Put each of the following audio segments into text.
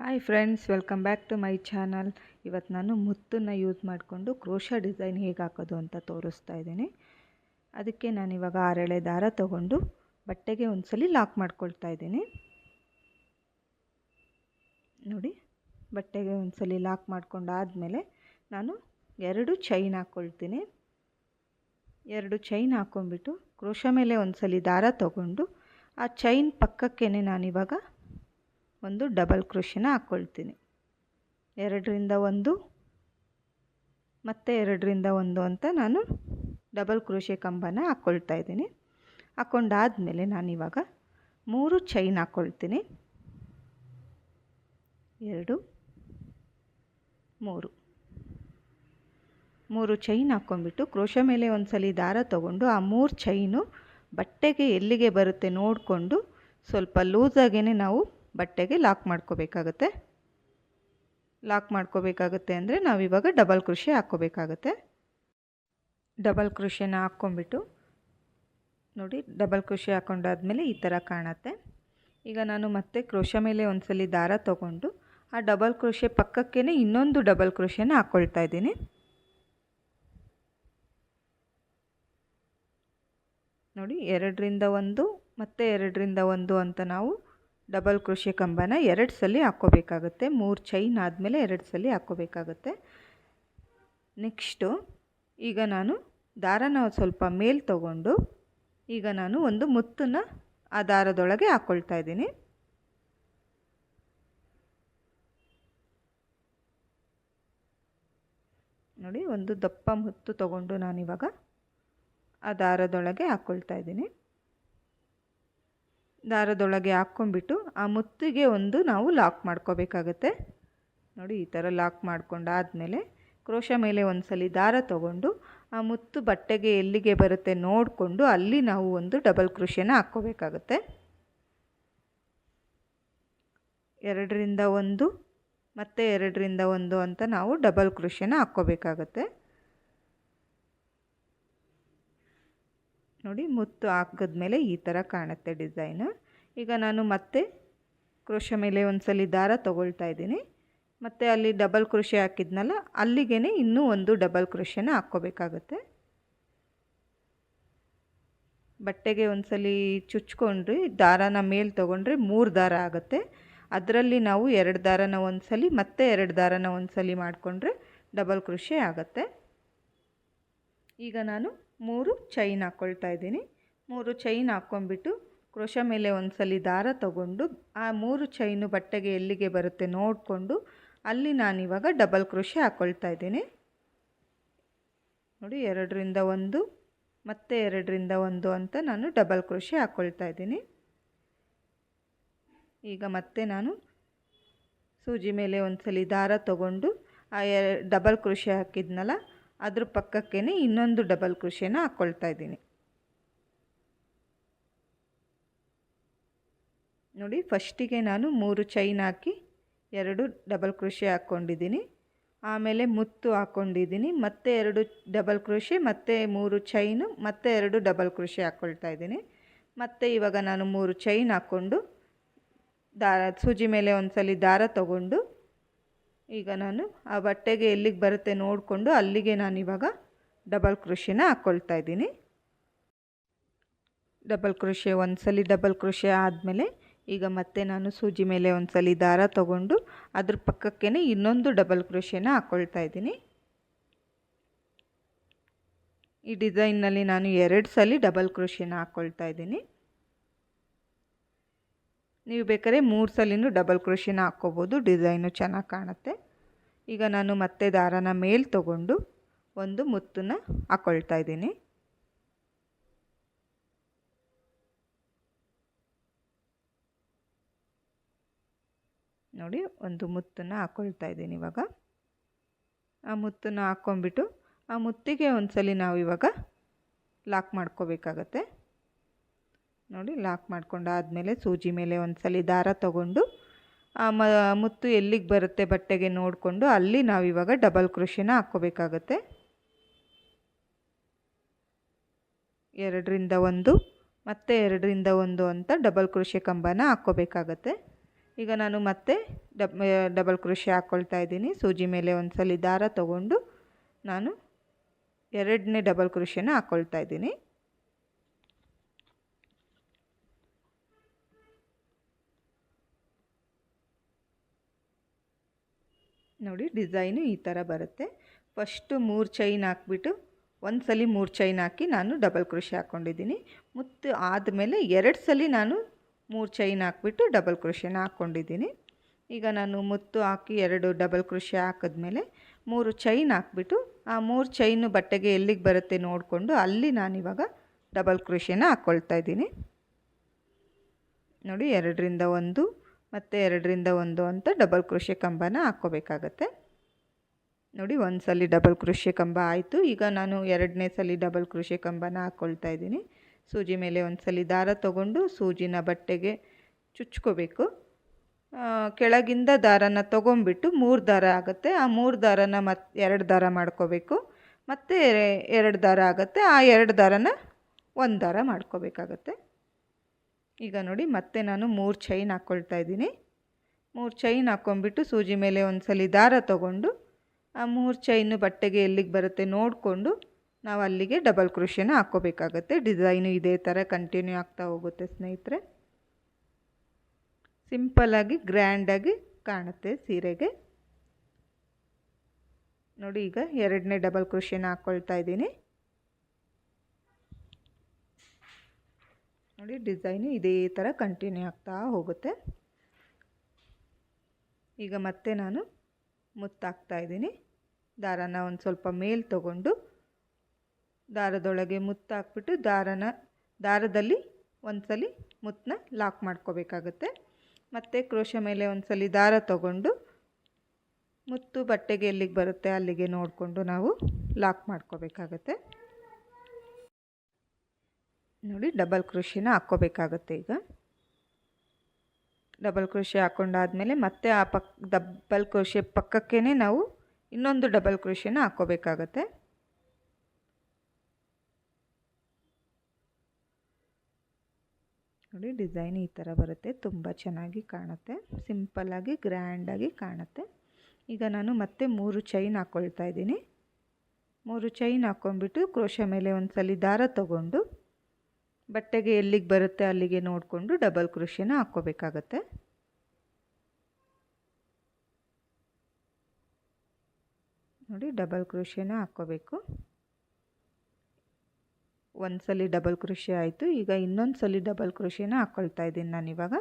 Hi friends welcome back to my channel ಇವತ್ತು ನಾನು ಮುತ್ತನ್ನು ಯೂಸ್ ಮಾಡಿಕೊಂಡು ಕ್ರೋಶ ಡಿಸೈನ್ ಹೇಗೆ ಹಾಕೋದು ಅಂತ ತೋರಿಸ್ತಾ ಇದ್ದೀನಿ. ಅದಕ್ಕೆ ನಾನು ಇವಾಗ ಆರೆಳೆ ದಾರ ತಗೊಂಡು ಬಟ್ಟೆಗೆ ಒಂದ್ಸಲಿ ಲಾಕ್ ಮಾಡ್ಕೊಳ್ತಾ ಇದ್ದೀನಿ. ನೋಡಿ, ಬಟ್ಟೆಗೆ ಒಂದ್ಸಲಿ ಲಾಕ್ ಮಾಡ್ಕೊಂಡಾದಮೇಲೆ ನಾನು ಎರಡು ಚೈನ್ ಹಾಕ್ಕೊಳ್ತೀನಿ ಎರಡು ಚೈನ್ ಹಾಕ್ಕೊಂಬಿಟ್ಟು ಕ್ರೋಶ ಮೇಲೆ ಒಂದ್ಸಲಿ ದಾರ ತಗೊಂಡು ಆ ಚೈನ್ ಪಕ್ಕಕ್ಕೇ ನಾನಿವಾಗ ಒಂದು ಡಬಲ್ ಕ್ರೋಶನ ಹಾಕ್ಕೊಳ್ತೀನಿ ಎರಡರಿಂದ ಒಂದು ಮತ್ತು ಎರಡರಿಂದ ಒಂದು ಅಂತ ನಾನು ಡಬಲ್ ಕ್ರೋಶೆ ಕಂಬನ ಹಾಕ್ಕೊಳ್ತಾ ಇದ್ದೀನಿ. ಹಾಕ್ಕೊಂಡಾದಮೇಲೆ ನಾನಿವಾಗ ಮೂರು ಚೈನ್ ಹಾಕ್ಕೊಳ್ತೀನಿ ಎರಡು, ಮೂರು. ಮೂರು ಚೈನ್ ಹಾಕ್ಕೊಂಬಿಟ್ಟು ಕ್ರೋಶ ಮೇಲೆ ಒಂದು ಸಲ ದಾರ ತೊಗೊಂಡು ಆ ಮೂರು ಚೈನು ಬಟ್ಟೆಗೆ ಎಲ್ಲಿಗೆ ಬರುತ್ತೆ ನೋಡಿಕೊಂಡು ಸ್ವಲ್ಪ ಲೂಸಾಗೇ ನಾವು ಬಟ್ಟೆಗೆ ಲಾಕ್ ಮಾಡ್ಕೋಬೇಕಾಗತ್ತೆ. ಲಾಕ್ ಮಾಡ್ಕೋಬೇಕಾಗತ್ತೆ ಅಂದರೆ ನಾವಿವಾಗ ಡಬಲ್ ಕೃಷಿ ಹಾಕ್ಕೋಬೇಕಾಗತ್ತೆ. ಡಬಲ್ ಕೃಷಿನ ಹಾಕ್ಕೊಂಬಿಟ್ಟು ನೋಡಿ ಡಬಲ್ ಕೃಷಿ ಹಾಕ್ಕೊಂಡಾದ್ಮೇಲೆ ಈ ಥರ ಕಾಣತ್ತೆ. ಈಗ ನಾನು ಮತ್ತೆ ಕ್ರೋಶ ಮೇಲೆ ಒಂದ್ಸಲಿ ದಾರ ತೊಗೊಂಡು ಆ ಡಬಲ್ ಕ್ರೋಶೆ ಪಕ್ಕಕ್ಕೇ ಇನ್ನೊಂದು ಡಬಲ್ ಕ್ರೋಶೆನ ಹಾಕ್ಕೊಳ್ತಾ ಇದ್ದೀನಿ. ನೋಡಿ ಎರಡರಿಂದ ಒಂದು ಮತ್ತು ಎರಡರಿಂದ ಒಂದು ಅಂತ ನಾವು ಡಬಲ್ ಕೃಷಿ ಕಂಬನ ಎರಡು ಸಲ ಹಾಕ್ಕೋಬೇಕಾಗತ್ತೆ. ಮೂರು ಚೈನ್ ಆದಮೇಲೆ ಎರಡು ಸಲ ಹಾಕ್ಕೋಬೇಕಾಗುತ್ತೆ. ನೆಕ್ಸ್ಟು ಈಗ ನಾನು ದಾರನ ಸ್ವಲ್ಪ ಮೇಲ್ ತಗೊಂಡು ಈಗ ನಾನು ಒಂದು ಮುತ್ತನ್ನು ಆ ದಾರದೊಳಗೆ ಹಾಕ್ಕೊಳ್ತಾ ಇದ್ದೀನಿ. ನೋಡಿ, ಒಂದು ದಪ್ಪ ಮುತ್ತು ತಗೊಂಡು ನಾನಿವಾಗ ಆ ದಾರದೊಳಗೆ ಹಾಕ್ಕೊಳ್ತಾ ಇದ್ದೀನಿ. ದಾರದೊಳಗೆ ಹಾಕ್ಕೊಂಬಿಟ್ಟು ಆ ಮುತ್ತಿಗೆ ಒಂದು ನಾವು ಲಾಕ್ ಮಾಡ್ಕೋಬೇಕಾಗತ್ತೆ. ನೋಡಿ ಈ ಥರ ಲಾಕ್ ಮಾಡ್ಕೊಂಡಾದಮೇಲೆ ಕ್ರೋಶ ಮೇಲೆ ಒಂದು ಸಲ ದಾರ ತಗೊಂಡು ಆ ಮುತ್ತು ಬಟ್ಟೆಗೆ ಎಲ್ಲಿಗೆ ಬರುತ್ತೆ ನೋಡಿಕೊಂಡು ಅಲ್ಲಿ ನಾವು ಒಂದು ಡಬಲ್ ಕ್ರೋಶನ ಹಾಕ್ಕೋಬೇಕಾಗತ್ತೆ. ಎರಡರಿಂದ ಒಂದು, ಮತ್ತು ಎರಡರಿಂದ ಒಂದು ಅಂತ ನಾವು ಡಬಲ್ ಕ್ರೋಶನ ಹಾಕ್ಕೋಬೇಕಾಗತ್ತೆ. ನೋಡಿ ಮುತ್ತು ಹಾಕಿದ್ಮೇಲೆ ಈ ಥರ ಕಾಣುತ್ತೆ ಡಿಸೈನು. ಈಗ ನಾನು ಮತ್ತೆ ಕ್ರೋಶ ಮೇಲೆ ಒಂದು ಸಲ ದಾರ ತೊಗೊಳ್ತಾ ಇದ್ದೀನಿ. ಮತ್ತು ಅಲ್ಲಿ ಡಬಲ್ ಕೃಷಿ ಹಾಕಿದ್ನಲ್ಲ ಅಲ್ಲಿಗೆ ಇನ್ನೂ ಒಂದು ಡಬಲ್ ಕೃಷಿನ ಹಾಕ್ಕೋಬೇಕಾಗತ್ತೆ. ಬಟ್ಟೆಗೆ ಒಂದು ಸಲ ದಾರಾನ ಮೇಲೆ ತೊಗೊಂಡ್ರೆ ಮೂರು ದಾರ ಆಗುತ್ತೆ. ಅದರಲ್ಲಿ ನಾವು ಎರಡು ದಾರನ ಒಂದು ಸಲ ಮತ್ತೆ ಎರಡು ದಾರನ ಸಲ ಮಾಡಿಕೊಂಡ್ರೆ ಡಬಲ್ ಕೃಷಿ ಆಗುತ್ತೆ. ಈಗ ನಾನು ಮೂರು ಚೈನ್ ಹಾಕ್ಕೊಳ್ತಾ ಇದ್ದೀನಿ. ಮೂರು ಚೈನ್ ಹಾಕ್ಕೊಂಬಿಟ್ಟು ಕ್ರೋಶ ಮೇಲೆ ಒಂದು ಸಲ ದಾರ ತಗೊಂಡು ಆ ಮೂರು ಚೈನು ಬಟ್ಟೆಗೆ ಎಲ್ಲಿಗೆ ಬರುತ್ತೆ ನೋಡಿಕೊಂಡು ಅಲ್ಲಿ ನಾನಿವಾಗ ಡಬಲ್ ಕ್ರೋಶೆ ಹಾಕ್ಕೊಳ್ತಾ ಇದ್ದೀನಿ. ನೋಡಿ ಎರಡರಿಂದ ಒಂದು, ಮತ್ತೆ ಎರಡರಿಂದ ಒಂದು ಅಂತ ನಾನು ಡಬಲ್ ಕ್ರೋಶೆ ಹಾಕ್ಕೊಳ್ತಾ ಇದ್ದೀನಿ. ಈಗ ಮತ್ತೆ ನಾನು ಸೂಜಿ ಮೇಲೆ ಒಂದು ಸಲ ದಾರ ತಗೊಂಡು ಆ ಡಬಲ್ ಕ್ರೋಶೆ ಹಾಕಿದ್ನಲ್ಲ ಅದ್ರ ಪಕ್ಕಕ್ಕೇ ಇನ್ನೊಂದು ಡಬಲ್ ಕೃಷಿಯನ್ನು ಹಾಕ್ಕೊಳ್ತಾ ಇದ್ದೀನಿ. ನೋಡಿ ಫಸ್ಟಿಗೆ ನಾನು ಮೂರು ಚೈನ್ ಹಾಕಿ ಎರಡು ಡಬಲ್ ಕ್ರೋಶೆ ಹಾಕ್ಕೊಂಡಿದ್ದೀನಿ ಆಮೇಲೆ ಮುತ್ತು ಹಾಕ್ಕೊಂಡಿದ್ದೀನಿ ಮತ್ತೆ ಎರಡು ಡಬಲ್ ಕ್ರೋಶೆ ಮತ್ತೆ ಮೂರು ಚೈನು ಮತ್ತೆ ಎರಡು ಡಬಲ್ ಕ್ರೋಶೆ ಹಾಕ್ಕೊಳ್ತಾ ಇದ್ದೀನಿ. ಮತ್ತು ಇವಾಗ ನಾನು ಮೂರು ಚೈನ್ ಹಾಕ್ಕೊಂಡು ದಾರ, ಸೂಜಿ ಮೇಲೆ ಒಂದು ಸಲ ದಾರ ತಗೊಂಡು ಈಗ ನಾನು ಆ ಬಟ್ಟೆಗೆ ಎಲ್ಲಿಗೆ ಬರುತ್ತೆ ನೋಡಿಕೊಂಡು ಅಲ್ಲಿಗೆ ನಾನು ಇವಾಗ ಡಬಲ್ ಕೃಷಿನ ಹಾಕ್ಕೊಳ್ತಾ ಇದ್ದೀನಿ. ಡಬಲ್ ಕೃಷಿ ಒಂದು ಸಲ ಡಬಲ್ ಕೃಷಿ ಆದಮೇಲೆ ಈಗ ಮತ್ತೆ ನಾನು ಸೂಜಿ ಮೇಲೆ ಒಂದು ಸಲ ದಾರ ತಗೊಂಡು ಅದ್ರ ಪಕ್ಕಕ್ಕೇ ಇನ್ನೊಂದು ಡಬಲ್ ಕೃಷಿನ ಹಾಕ್ಕೊಳ್ತಾ ಇದ್ದೀನಿ. ಈ ಡಿಸೈನ್ನಲ್ಲಿ ನಾನು ಎರಡು ಸಲ ಡಬಲ್ ಕೃಷಿನ ಹಾಕ್ಕೊಳ್ತಾ ಇದ್ದೀನಿ. ನೀವು ಬೇಕಾದ್ರೆ ಮೂರು ಸಲಿನೂ ಡಬಲ್ ಕ್ರೋಶಿನ ಹಾಕ್ಕೋಬೋದು. ಡಿಸೈನು ಚೆನ್ನಾಗಿ ಕಾಣುತ್ತೆ. ಈಗ ನಾನು ಮತ್ತೆ ದಾರನ ಮೇಲೆ ತಗೊಂಡು ಒಂದು ಮುತ್ತನ್ನು ಹಾಕ್ಕೊಳ್ತಾ ಇದ್ದೀನಿ. ನೋಡಿ, ಒಂದು ಮುತ್ತನ್ನು ಹಾಕ್ಕೊಳ್ತಾ ಇದ್ದೀನಿ ಇವಾಗ. ಆ ಮುತ್ತನ್ನು ಹಾಕ್ಕೊಂಬಿಟ್ಟು ಆ ಮುತ್ತಿಗೆ ಒಂದು ಸಲ ನಾವು ಇವಾಗ ಲಾಕ್ ಮಾಡ್ಕೋಬೇಕಾಗತ್ತೆ. ನೋಡಿ ಲಾಕ್ ಮಾಡ್ಕೊಂಡಾದಮೇಲೆ ಸೂಜಿ ಮೇಲೆ ಒಂದು ಸಲ ದಾರ ತಗೊಂಡು ಮ, ಮುತ್ತು ಎಲ್ಲಿಗೆ ಬರುತ್ತೆ ಬಟ್ಟೆಗೆ ನೋಡಿಕೊಂಡು ಅಲ್ಲಿ ನಾವಿವಾಗ ಡಬಲ್ ಕೃಷಿನ ಹಾಕ್ಕೋಬೇಕಾಗತ್ತೆ. ಎರಡರಿಂದ ಒಂದು, ಮತ್ತು ಎರಡರಿಂದ ಒಂದು ಅಂತ ಡಬಲ್ ಕೃಷಿ ಕಂಬನ ಹಾಕ್ಕೋಬೇಕಾಗತ್ತೆ. ಈಗ ನಾನು ಮತ್ತೆ ಡಬ್ ಡಬಲ್ ಕೃಷಿ ಹಾಕ್ಕೊಳ್ತಾ ಇದ್ದೀನಿ. ಸೂಜಿ ಮೇಲೆ ಒಂದು ಸಲ ದಾರ ತಗೊಂಡು ನಾನು ಎರಡನೇ ಡಬಲ್ ಕೃಷಿನ ಹಾಕ್ಕೊಳ್ತಾ ಇದ್ದೀನಿ. ನೋಡಿ, ಡಿಸೈನು ಈ ಥರ ಬರುತ್ತೆ. ಫಸ್ಟು ಮೂರು ಚೈನ್ ಹಾಕ್ಬಿಟ್ಟು ಒಂದು ಸಲ ಮೂರು ಚೈನ್ ಹಾಕಿ ನಾನು ಡಬಲ್ ಕೃಷಿ ಹಾಕ್ಕೊಂಡಿದ್ದೀನಿ. ಮತ್ತು ಆದಮೇಲೆ ಎರಡು ಸಲ ನಾನು ಮೂರು ಚೈನ್ ಹಾಕ್ಬಿಟ್ಟು ಡಬಲ್ ಕೃಷಿನ ಹಾಕ್ಕೊಂಡಿದ್ದೀನಿ. ಈಗ ನಾನು ಮುತ್ತು ಹಾಕಿ ಎರಡು ಡಬಲ್ ಕೃಷಿ ಹಾಕಿದ್ಮೇಲೆ ಮೂರು ಚೈನ್ ಹಾಕ್ಬಿಟ್ಟು, ಆ ಮೂರು ಚೈನು ಬಟ್ಟೆಗೆ ಎಲ್ಲಿಗೆ ಬರುತ್ತೆ ನೋಡಿಕೊಂಡು ಅಲ್ಲಿ ನಾನಿವಾಗ ಡಬಲ್ ಕೃಷಿನ ಹಾಕ್ಕೊಳ್ತಾ ಇದ್ದೀನಿ. ನೋಡಿ, ಎರಡರಿಂದ ಒಂದು ಮತ್ತು ಎರಡರಿಂದ ಒಂದು ಅಂತ ಡಬಲ್ ಕೃಷಿ ಕಂಬನ ಹಾಕ್ಕೋಬೇಕಾಗತ್ತೆ. ನೋಡಿ ಒಂದು ಸಲ ಡಬಲ್ ಕೃಷಿ ಕಂಬ ಆಯಿತು. ಈಗ ನಾನು ಎರಡನೇ ಸಲ ಡಬಲ್ ಕೃಷಿ ಕಂಬನ ಹಾಕ್ಕೊಳ್ತಾ ಇದ್ದೀನಿ. ಸೂಜಿ ಮೇಲೆ ಒಂದು ಸಲ ದಾರ ತೊಗೊಂಡು ಸೂಜಿನ ಬಟ್ಟೆಗೆ ಚುಚ್ಕೋಬೇಕು. ಕೆಳಗಿಂದ ದಾರನ ತೊಗೊಂಬಿಟ್ಟು ಮೂರು ದಾರ ಆಗುತ್ತೆ. ಆ ಮೂರು ದಾರನ ಮತ್ತೆ ಎರಡು ದಾರ ಮಾಡ್ಕೋಬೇಕು. ಮತ್ತು ಎರಡು ದಾರ ಆಗುತ್ತೆ. ಆ ಎರಡು ದಾರನ ಒಂದು ದಾರ ಮಾಡ್ಕೋಬೇಕಾಗತ್ತೆ. ಈಗ ನೋಡಿ, ಮತ್ತೆ ನಾನು ಮೂರು ಚೈನ್ ಹಾಕ್ಕೊಳ್ತಾ ಇದ್ದೀನಿ. ಮೂರು ಚೈನ್ ಹಾಕ್ಕೊಂಬಿಟ್ಟು ಸೂಜಿ ಮೇಲೆ ಒಂದು ಸಲ ದಾರ ತೊಗೊಂಡು, ಆ ಮೂರು ಚೈನು ಬಟ್ಟೆಗೆ ಎಲ್ಲಿಗೆ ಬರುತ್ತೆ ನೋಡಿಕೊಂಡು ನಾವು ಅಲ್ಲಿಗೆ ಡಬಲ್ ಕ್ರೋಶೆನ ಹಾಕ್ಕೋಬೇಕಾಗತ್ತೆ. ಡಿಸೈನು ಇದೇ ಥರ ಕಂಟಿನ್ಯೂ ಆಗ್ತಾ ಹೋಗುತ್ತೆ ಸ್ನೇಹಿತರೆ. ಸಿಂಪಲ್ಲಾಗಿ ಗ್ರ್ಯಾಂಡಾಗಿ ಕಾಣುತ್ತೆ ಸೀರೆಗೆ. ನೋಡಿ, ಈಗ ಎರಡನೇ ಡಬಲ್ ಕ್ರೋಶೆನ ಹಾಕ್ಕೊಳ್ತಾ ಇದ್ದೀನಿ. ನೋಡಿ, ಡಿಸೈನು ಇದೇ ಥರ ಕಂಟಿನ್ಯೂ ಆಗ್ತಾ ಹೋಗುತ್ತೆ. ಈಗ ಮತ್ತೆ ನಾನು ಮುತ್ತಾಕ್ತಾ ಇದ್ದೀನಿ. ದಾರನ ಒಂದು ಸ್ವಲ್ಪ ಮೇಲ್ ತಗೊಂಡು ದಾರದೊಳಗೆ ಮುತ್ತಾಕ್ಬಿಟ್ಟು ದಾರನ, ದಾರದಲ್ಲಿ ಒಂದು ಸಲ ಮುತ್ತನ್ನ ಲಾಕ್ ಮಾಡ್ಕೋಬೇಕಾಗುತ್ತೆ. ಮತ್ತು ಕ್ರೋಶ ಮೇಲೆ ಒಂದು ಸಲ ದಾರ ತಗೊಂಡು ಮುತ್ತು ಬಟ್ಟೆಗೆ ಎಲ್ಲಿಗೆ ಬರುತ್ತೆ ಅಲ್ಲಿಗೆ ನೋಡಿಕೊಂಡು ನಾವು ಲಾಕ್ ಮಾಡ್ಕೋಬೇಕಾಗತ್ತೆ. ನೋಡಿ ಡಬಲ್ ಕೃಷಿನ ಹಾಕ್ಕೋಬೇಕಾಗತ್ತೆ ಈಗ. ಡಬಲ್ ಕೃಷಿ ಹಾಕ್ಕೊಂಡಾದಮೇಲೆ ಮತ್ತೆ ಆ ಪಕ್ ಡಬಲ್ ಕೃಷಿ ಪಕ್ಕಕ್ಕೇ ನಾವು ಇನ್ನೊಂದು ಡಬಲ್ ಕೃಷಿನ ಹಾಕ್ಕೋಬೇಕಾಗತ್ತೆ. ನೋಡಿ ಡಿಸೈನ್ ಈ ಥರ ಬರುತ್ತೆ, ತುಂಬ ಚೆನ್ನಾಗಿ ಕಾಣುತ್ತೆ ಸಿಂಪಲ್ಲಾಗಿ ಗ್ರ್ಯಾಂಡಾಗಿ ಕಾಣುತ್ತೆ. ಈಗ ನಾನು ಮತ್ತೆ ಮೂರು ಚೈನ್ ಹಾಕ್ಕೊಳ್ತಾ ಇದ್ದೀನಿ. ಮೂರು ಚೈನ್ ಹಾಕ್ಕೊಂಡ್ಬಿಟ್ಟು ಕ್ರೋಶ ಮೇಲೆ ಒಂದು ಸಲ ದಾರ ತಗೊಂಡು ಬಟ್ಟೆಗೆ ಎಲ್ಲಿಗೆ ಬರುತ್ತೆ ಅಲ್ಲಿಗೆ ನೋಡಿಕೊಂಡು ಡಬಲ್ ಕೃಷಿನ ಹಾಕ್ಕೋಬೇಕಾಗತ್ತೆ. ನೋಡಿ ಡಬಲ್ ಕೃಷಿನ ಹಾಕ್ಕೋಬೇಕು. ಒಂದು ಸಲ ಡಬಲ್ ಕೃಷಿ ಆಯಿತು. ಈಗ ಇನ್ನೊಂದು ಸಲ ಡಬಲ್ ಕೃಷಿನ ಹಾಕ್ಕೊಳ್ತಾ ಇದ್ದೀನಿ ನಾನಿವಾಗ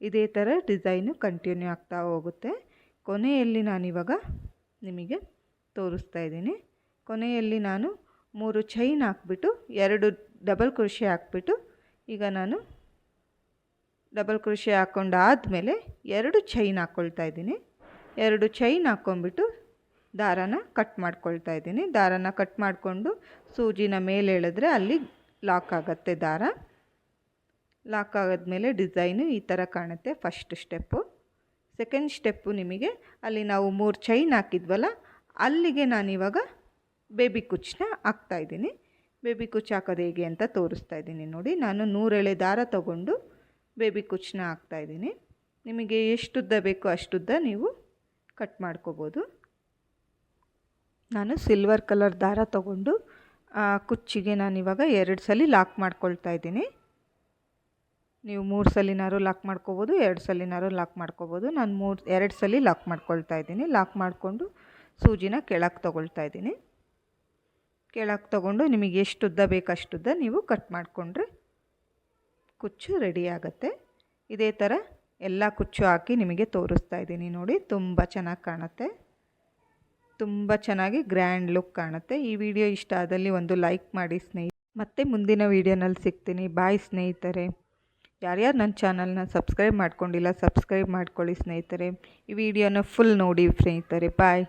ಇದೇ ಥರ ಡಿಸೈನು ಕಂಟಿನ್ಯೂ ಆಗ್ತಾ ಹೋಗುತ್ತೆ. ಕೊನೆಯಲ್ಲಿ ನಾನಿವಾಗ ನಿಮಗೆ ತೋರಿಸ್ತಾ ಇದ್ದೀನಿ. ಕೊನೆಯಲ್ಲಿ ನಾನು ಮೂರು ಚೈನ್ ಹಾಕ್ಬಿಟ್ಟು ಎರಡು ಡಬಲ್ ಕ್ರೋಶೆ ಹಾಕ್ಬಿಟ್ಟು ಈಗ ನಾನು ಡಬಲ್ ಕ್ರೋಶೆ ಹಾಕ್ಕೊಂಡಾದಮೇಲೆ ಎರಡು ಚೈನ್ ಹಾಕ್ಕೊಳ್ತಾ ಇದ್ದೀನಿ. ಎರಡು ಚೈನ್ ಹಾಕ್ಕೊಂಬಿಟ್ಟು ದಾರನ ಕಟ್ ಮಾಡ್ಕೊಳ್ತಾ ಇದ್ದೀನಿ. ದಾರನ ಕಟ್ ಮಾಡಿಕೊಂಡು ಸೂಜಿನ ಮೇಲೆ ಎಳೆದ್ರೆ ಅಲ್ಲಿ ಲಾಕ್ ಆಗುತ್ತೆ ದಾರ. ಲಾಕ್ ಆಗೋದ್ಮೇಲೆ ಡಿಸೈನು ಈ ಥರ ಕಾಣುತ್ತೆ ಫಸ್ಟ್ ಸ್ಟೆಪ್ಪು ಸೆಕೆಂಡ್ ಸ್ಟೆಪ್ಪು ನಿಮಗೆ ಅಲ್ಲಿ ನಾವು ಮೂರು ಚೈನ್ ಹಾಕಿದ್ವಲ್ಲ, ಅಲ್ಲಿಗೆ ನಾನಿವಾಗ ಬೇಬಿ ಕುಚ್ಚನ್ನ ಹಾಕ್ತಾಯಿದ್ದೀನಿ ಬೇಬಿ ಕುಚ್ಚು ಹಾಕೋದು ಹೇಗೆ ಅಂತ ತೋರಿಸ್ತಾ ಇದ್ದೀನಿ ನೋಡಿ. ನಾನು ನೂರೆಳೆ ದಾರ ತಗೊಂಡು ಬೇಬಿ ಕುಚ್ಚನ್ನ ಹಾಕ್ತಾಯಿದ್ದೀನಿ ನಿಮಗೆ ಎಷ್ಟುದ್ದ ಬೇಕೋ ಅಷ್ಟುದ್ದ ನೀವು ಕಟ್ ಮಾಡ್ಕೋಬೋದು. ನಾನು ಸಿಲ್ವರ್ ಕಲರ್ ದಾರ ತಗೊಂಡು ಕುಚ್ಚಿಗೆ ನಾನು ಇವಾಗ ಎರಡು ಸಲ ಲಾಕ್ ಮಾಡ್ಕೊಳ್ತಾ ಇದ್ದೀನಿ. ನೀವು ಮೂರು ಸಲಿನಾರು ಲಾಕ್ ಮಾಡ್ಕೋಬೋದು, ಎರಡು ಸಲಿನಾರು ಲಾಕ್ ಮಾಡ್ಕೋಬೋದು. ನಾನು ಮೂರು, ಎರಡು ಸಲ ಲಾಕ್ ಮಾಡ್ಕೊಳ್ತಾ ಇದ್ದೀನಿ. ಲಾಕ್ ಮಾಡಿಕೊಂಡು ಸೂಜಿನ ಕೆಳಗೆ ತೊಗೊಳ್ತಾ ಇದ್ದೀನಿ. ಕೆಳಗೆ ತೊಗೊಂಡು ನಿಮಗೆ ಎಷ್ಟು ಉದ್ದ ಬೇಕು ಅಷ್ಟುದ್ದ ನೀವು ಕಟ್ ಮಾಡಿಕೊಂಡ್ರೆ ಕುಚ್ಚು ರೆಡಿ ಆಗುತ್ತೆ. ಇದೇ ಥರ ಎಲ್ಲ ಕುಚ್ಚು ಹಾಕಿ ನಿಮಗೆ ತೋರಿಸ್ತಾ ಇದ್ದೀನಿ ನೋಡಿ, ತುಂಬ ಚೆನ್ನಾಗಿ ಕಾಣುತ್ತೆ. ತುಂಬ ಚೆನ್ನಾಗಿ ಗ್ರ್ಯಾಂಡ್ ಲುಕ್ ಕಾಣುತ್ತೆ. ಈ ವಿಡಿಯೋ ಇಷ್ಟ ಆದಲ್ಲಿ ಒಂದು ಲೈಕ್ ಮಾಡಿ ಸ್ನೇಹಿತ ಮತ್ತೆ ಮುಂದಿನ ವೀಡಿಯೋನಲ್ಲಿ ಸಿಗ್ತೀನಿ. ಬಾಯ್ ಸ್ನೇಹಿತರೆ. ಯಾರ್ಯಾರು ನನ್ನ ಚಾನಲ್ನ ಸಬ್ಸ್ಕ್ರೈಬ್ ಮಾಡ್ಕೊಂಡಿಲ್ಲ ಸಬ್ಸ್ಕ್ರೈಬ್ ಮಾಡ್ಕೊಳ್ಳಿ ಸ್ನೇಹಿತರೆ. ಈ ವಿಡಿಯೋನ ಫುಲ್ ನೋಡಿ ಸ್ನೇಹಿತರೆ. ಬಾಯ್